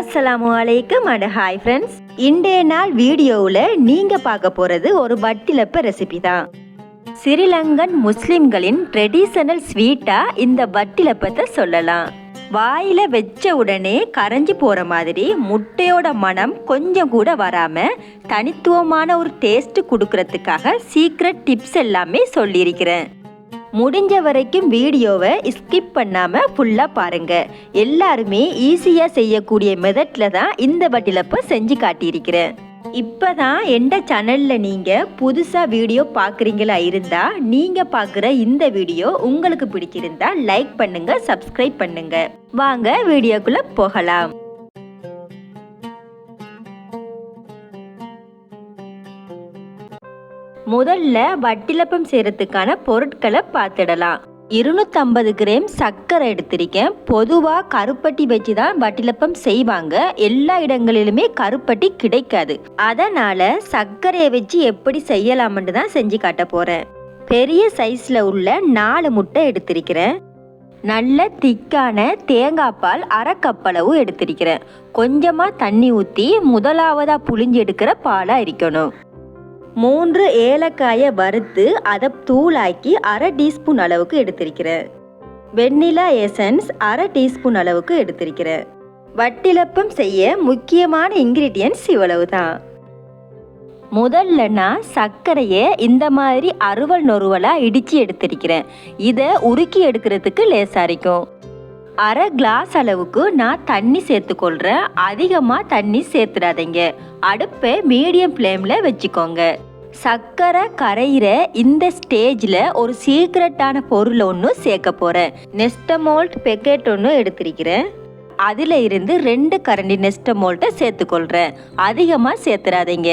அஸ்ஸலாமு அலைக்கும் and hi friends இன்றைய நாள் வீடியோவில் நீங்கள் பார்க்க போகிறது ஒரு வட்டிலப்ப ரெசிபி தான். ஸ்ரீலங்கன் முஸ்லிம்களின் ட்ரெடிஷனல் ஸ்வீட்டாக இந்த வட்டிலப்பத்தை சொல்லலாம். வாயில வச்ச உடனே கரைஞ்சி போற மாதிரி முட்டையோட மனம் கொஞ்சம் கூட வராம தனித்துவமான ஒரு டேஸ்ட் கொடுக்கறதுக்காக சீக்ரெட் டிப்ஸ் எல்லாமே சொல்லியிருக்கிறேன். முடிஞ்ச வரைக்கும் வீடியோவை ஸ்கிப் பண்ணாமல் ஃபுல்லாக பாருங்கள் எல்லாருமே ஈஸியாக செய்யக்கூடிய மெதட்டில் தான் இந்த வட்டிலப்போ செஞ்சு காட்டியிருக்கிறேன். இப்போ தான் எந்த சேனலில் நீங்கள் புதுசாக வீடியோ பார்க்குறீங்களா இருந்தால் நீங்கள் பார்க்குற இந்த வீடியோ உங்களுக்கு பிடிச்சிருந்தா லைக் பண்ணுங்கள் சப்ஸ்கிரைப் பண்ணுங்கள் வாங்க வீடியோக்குள்ளே போகலாம். முதல்ல வட்டிலப்பம் செய்யறதுக்கான பொருட்களை பார்த்துடலாம். இருநூத்தம்பது கிராம் சர்க்கரை எடுத்திருக்கேன். பொதுவாக கருப்பட்டி வச்சு தான் வட்டிலப்பம் செய்வாங்க. எல்லா இடங்களிலுமே கருப்பட்டி கிடைக்காது. அதனால சர்க்கரையை வச்சு எப்படி செய்யலாம்னு தான் செஞ்சு காட்ட போறேன். பெரிய சைஸ்ல உள்ள நாலு முட்டை எடுத்திருக்கிறேன். நல்ல திக்கான தேங்காய் பால் அரைக்கப்பளவு எடுத்திருக்கிறேன். கொஞ்சமாக தண்ணி ஊற்றி முதலாவதாக புளிஞ்சு எடுக்கிற பாலாக இருக்கணும். மூன்று ஏலக்காயை வறுத்து அதை தூளாக்கி அரை டீஸ்பூன் அளவுக்கு எடுத்திருக்கிறேன். வெண்ணிலா எசன்ஸ் அரை டீஸ்பூன் அளவுக்கு எடுத்திருக்கிறேன். வட்டிலப்பம் செய்ய முக்கியமான இன்கிரீடியன்ஸ் இவ்வளவு தான் முதல்ல நான் சர்க்கரையை இந்த மாதிரி அறுவல் நொறுவலாக இடித்து எடுத்திருக்கிறேன். இதை உருக்கி எடுக்கிறதுக்கு லேசாக இருக்கும் அரை கிளாஸ் அளவுக்கு நான் தண்ணி சேர்த்துக்கொள்கிறேன் அதிகமாக தண்ணி சேர்த்துடாதீங்க. அடுப்பை மீடியம் ஃப்ளேமில் வச்சுக்கோங்க. சர்க்கரை கரையிற இந்த ஸ்டேஜில் ஒரு சீக்ரெட்டான பொருள் ஒன்று சேர்க்க போகிறேன் நெஸ்டமோல்ட் பெக்கெட் ஒன்று எடுத்திருக்கிறேன். அதில் இருந்து ரெண்டு கரண்டி நெஸ்டமோல்ட்டை சேர்த்துக்கொள்கிறேன் அதிகமாக சேர்த்துடாதீங்க.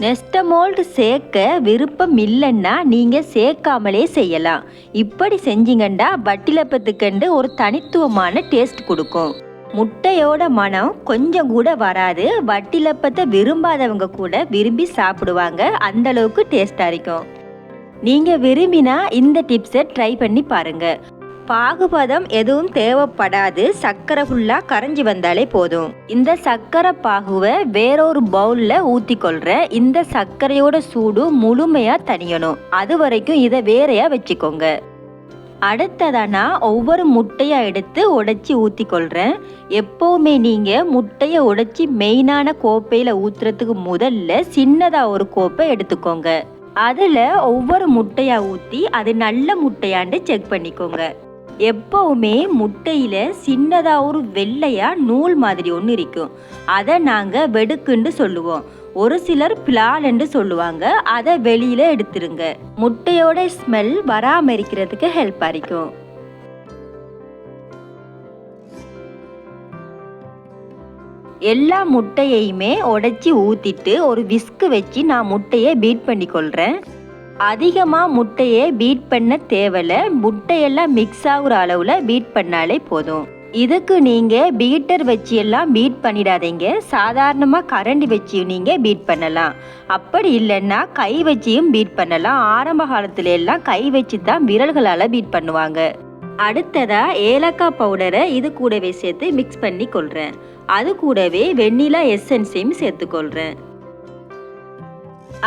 நெஸ்டமோல்ட் சேர்க்க விருப்பம் இல்லைன்னா நீங்கள் சேர்க்காமலே செய்யலாம். இப்படி செஞ்சீங்கன்னா வட்டிலப்பத்துக்கண்டு ஒரு தனித்துவமான டேஸ்ட் கொடுக்கும். முட்டையோட மனம் கொஞ்சம் கூட வராது. வட்டிலப்பத்தை விரும்பாதவங்க கூட விரும்பி சாப்பிடுவாங்க. அந்த அளவுக்கு டேஸ்டாக இருக்கும். நீங்கள் விரும்பினா இந்த டிப்ஸை ட்ரை பண்ணி பாருங்கள் பாகுபதம் எதுவும் தேவைப்படாது. சர்க்கரை ஃபுல்லாக கரைஞ்சி வந்தாலே போதும். இந்த சர்க்கரை பாகுவை வேறொரு பவுலில் ஊற்றி கொள்கிறேன் இந்த சர்க்கரையோட சூடு முழுமையாக தணியணும். அது வரைக்கும் இதை வேறையாக வச்சுக்கோங்க. அடுத்ததா நான் ஒவ்வொரு முட்டையாக எடுத்து உடைச்சி ஊற்றி கொள்கிறேன் எப்போவுமே நீங்கள் முட்டையை உடைச்சி மெயினான கோப்பையில் ஊற்றுறதுக்கு முதல்ல சின்னதாக ஒரு கோப்பை எடுத்துக்கோங்க. அதில் ஒவ்வொரு முட்டையாக ஊற்றி அது நல்ல முட்டையாண்டு செக் பண்ணிக்கோங்க. எப்பவுமே முட்டையில் சின்னதாக ஒரு வெள்ளையாக நூல் மாதிரி ஒன்று இருக்கும். அதை நாங்கள் வெடுக்குன்னு சொல்லுவோம். ஒரு சிலர் பிளால்ன்னு சொல்லுவாங்க. அதை வெளியில் எடுத்துருங்க. முட்டையோட ஸ்மெல் வராம இருக்கிறதுக்கு ஹெல்ப் இருக்கும் எல்லா முட்டையையுமே உடைச்சி ஊற்றிட்டு ஒரு விஸ்கு வச்சு நான் முட்டையை பீட் பண்ணி கொள்கிறேன் அதிகமாக முட்டையை பீட் பண்ண தேவையில்ல. முட்டையெல்லாம் மிக்ஸ் ஆகுற அளவில் பீட் பண்ணாலே போதும். இதுக்கு நீங்கள் பீட்டர் வச்சு எல்லாம் பீட் பண்ணிடாதீங்க. சாதாரணமாக கரண்டி வச்சு நீங்கள் பீட் பண்ணலாம். அப்படி இல்லைன்னா கை வச்சியும் பீட் பண்ணலாம். ஆரம்ப காலத்துல எல்லாம் கை வச்சு தான் விரல்களால் பீட் பண்ணுவாங்க. அடுத்ததா ஏலக்காய் பவுடரை இது கூடவே சேர்த்து மிக்ஸ் பண்ணி கொள்கிறேன் அது கூடவே வெண்ணிலா எசன்ஸையும் சேர்த்துக்கொள்கிறேன்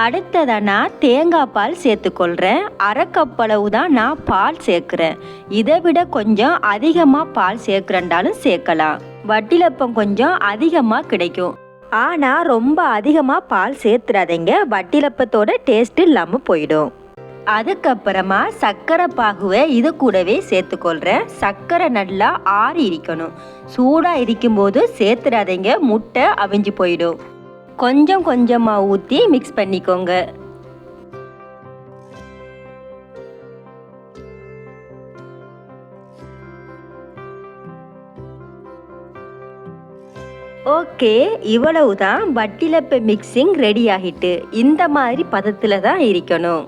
அடுத்ததாக நான் தேங்காய் பால் சேர்த்துக்கொள்கிறேன் அரைக்கப்பளவு தான் நான் பால் சேர்க்குறேன். இதை விட கொஞ்சம் அதிகமாக பால் சேர்க்குறேன்டாலும் சேர்க்கலாம். வட்டிலப்பம் கொஞ்சம் அதிகமாக கிடைக்கும். ஆனால் ரொம்ப அதிகமாக பால் சேர்த்துறாதீங்க. வட்டிலப்பத்தோட டேஸ்ட் இல்லாமல் போயிடும். அதுக்கப்புறமா சர்க்கரை பாகுவை இது கூடவே சேர்த்துக்கொள்கிறேன் சர்க்கரை நல்லா ஆறி இருக்கணும். சூடாக இருக்கும்போது சேர்த்துடாதீங்க முட்டை அவிஞ்சு போயிடும். கொஞ்சம் கொஞ்சமாக ஊற்றி மிக்ஸ் பண்ணிக்கோங்க. ஓகே இவ்வளவுதான் வட்டிலப்ப மிக்சிங் ரெடி ஆகிட்டு இந்த மாதிரி பதத்தில் தான் இருக்கணும்.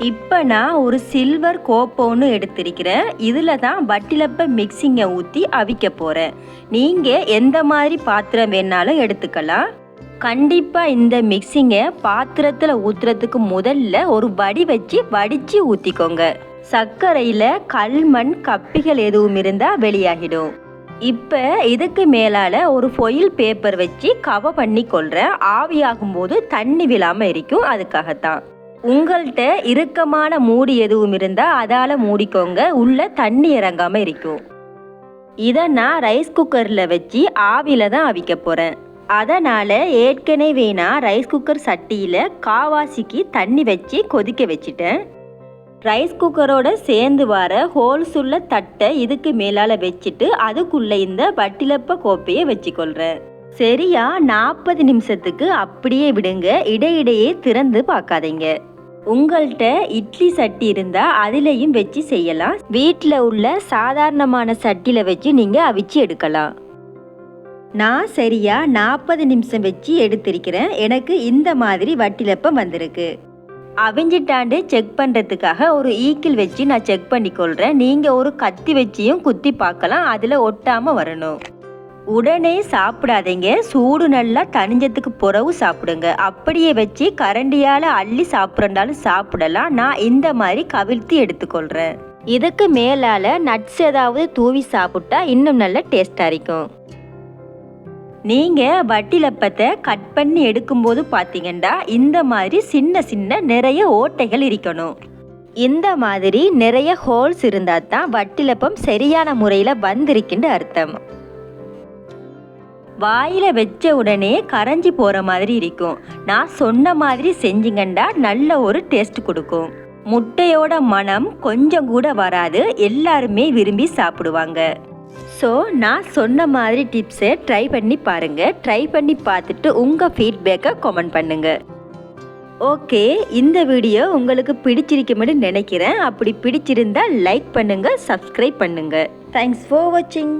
இப்போ நான் ஒரு சில்வர் கோப்போன்னு எடுத்திருக்கிறேன். இதில் தான் வட்டிலப்ப மிக்சிங்கை ஊற்றி அவிக்க போகிறேன் நீங்கள் எந்த மாதிரி பாத்திரம் வேணாலும் எடுத்துக்கலாம். கண்டிப்பாக இந்த மிக்சிங்கை பாத்திரத்தில் ஊற்றுறதுக்கு முதல்ல ஒரு வடி வச்சு வடித்து ஊற்றிக்கோங்க சர்க்கரையில் கல்மண் கப்பிகள் எதுவும் இருந்தால் வெளியாகிடும். இப்போ இதுக்கு மேலால் ஒரு ஃபொயில் பேப்பர் வச்சு கவர் பண்ணி கொள்கிறேன் ஆவியாகும் போது தண்ணி விழாமல் இருக்கும். அதுக்காகத்தான். உங்கள்கிட்ட இறுக்கமான மூடி எதுவும் இருந்தால் அதால் மூடிக்கோங்க. உள்ள தண்ணி இறங்காமல் இருக்கும். இதை நான் ரைஸ் குக்கரில் வச்சு ஆவியில் தான் அவிக்க போகிறேன் அதனால் ஏற்கனவே நான் ரைஸ் குக்கர் சட்டியில் காவாசிக்கு தண்ணி வச்சு கொதிக்க வச்சுட்டேன். ரைஸ் குக்கரோட சேர்ந்து வர ஹோல்ஸ் உள்ள தட்டை இதுக்கு மேலால் வச்சுட்டு அதுக்குள்ளே இந்த வட்டிலப்ப கோப்பையை வச்சுக்கொள்கிறேன் சரியா நாற்பது நிமிஷத்துக்கு அப்படியே விடுங்க. இடையிடையே திறந்து பார்க்காதீங்க. உங்கள்கிட்ட இட்லி சட்டி இருந்தால் அதிலையும் வச்சு செய்யலாம். வீட்டில் உள்ள சாதாரணமான சட்டியில் வச்சு நீங்கள் அவிச்சு எடுக்கலாம். நான் சரியா நாற்பது நிமிஷம் வச்சு எடுத்திருக்கிறேன். எனக்கு இந்த மாதிரி வட்டிலப்பம் வந்திருக்கு. அவிஞ்சிட்டாண்டு செக் பண்ணுறதுக்காக ஒரு ஈக்கிள் வச்சு நான் செக் பண்ணிக்கொள்கிறேன் நீங்கள் ஒரு கத்தி வச்சியும் குத்தி பார்க்கலாம். அதில் ஒட்டாமல் வரணும். உடனே சாப்பிடாதீங்க. சூடு நல்லா தனிஞ்சதுக்கு பிறகு சாப்பிடுங்க. அப்படியே வச்சு கரண்டியால் அள்ளி சாப்பிட்றண்டாலும் சாப்பிடலாம். நான் இந்த மாதிரி கவிழ்த்து எடுத்துக்கொள்கிறேன் இதுக்கு மேலால் நட்ஸ் ஏதாவது தூவி சாப்பிட்டா இன்னும் நல்ல டேஸ்டாக இருக்கும். நீங்கள் வட்டிலப்பத்தை கட் பண்ணி எடுக்கும்போது பார்த்தீங்கன்னா இந்த மாதிரி சின்ன சின்ன நிறைய ஓட்டைகள் இருக்கணும். இந்த மாதிரி நிறைய ஹோல்ஸ் இருந்தால் தான் வட்டிலப்பம் சரியான முறையில் வந்திருக்குன்னு அர்த்தம். வாயில் வச்ச உடனே கரைஞ்சி போகிற மாதிரி இருக்கும். நான் சொன்ன மாதிரி செஞ்சிங்கண்டா நல்ல ஒரு டேஸ்ட் கொடுக்கும். முட்டையோட மனம் கொஞ்சம் கூட வராது எல்லாருமே விரும்பி சாப்பிடுவாங்க. ஸோ நான் சொன்ன மாதிரி டிப்ஸை ட்ரை பண்ணி பாருங்கள் ட்ரை பண்ணி பார்த்துட்டு உங்கள் ஃபீட்பேக்கை கமெண்ட் பண்ணுங்கள் ஓகே இந்த வீடியோ உங்களுக்கு பிடிச்சிருக்குமென்னு நினைக்கிறேன். அப்படி பிடிச்சிருந்தா லைக் பண்ணுங்கள் சப்ஸ்கிரைப் பண்ணுங்கள் தேங்க்ஸ் ஃபார் வாட்சிங்